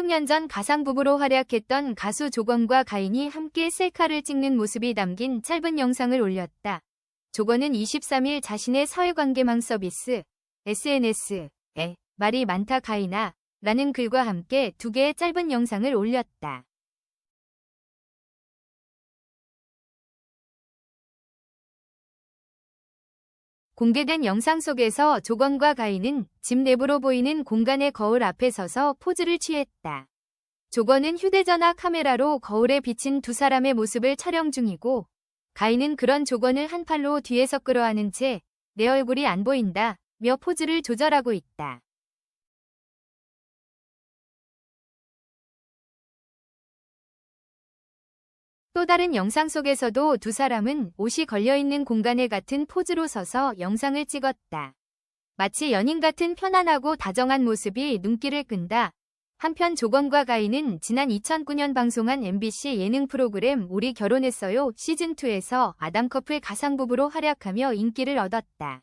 16년 전 가상부부로 활약했던 가수 조건과 가인이 함께 셀카를 찍는 모습이 담긴 짧은 영상을 올렸다. 조건은 23일 자신의 사회관계망 서비스 SNS에 말이 많다 가인아 라는 글과 함께 두 개의 짧은 영상을 올렸다. 공개된 영상 속에서 조건과 가인은 집 내부로 보이는 공간의 거울 앞에 서서 포즈를 취했다. 조건은 휴대전화 카메라로 거울에 비친 두 사람의 모습을 촬영 중이고 가인은 그런 조건을 한 팔로 뒤에서 끌어안은 채 내 얼굴이 안 보인다 며 포즈를 조절하고 있다. 또 다른 영상 속에서도 두 사람은 옷이 걸려있는 공간에 같은 포즈로 서서 영상을 찍었다. 마치 연인 같은 편안하고 다정한 모습이 눈길을 끈다. 한편 조건과 가인은 지난 2009년 방송한 MBC 예능 프로그램 우리 결혼했어요 시즌2에서 아담 커플 가상부부로 활약하며 인기를 얻었다.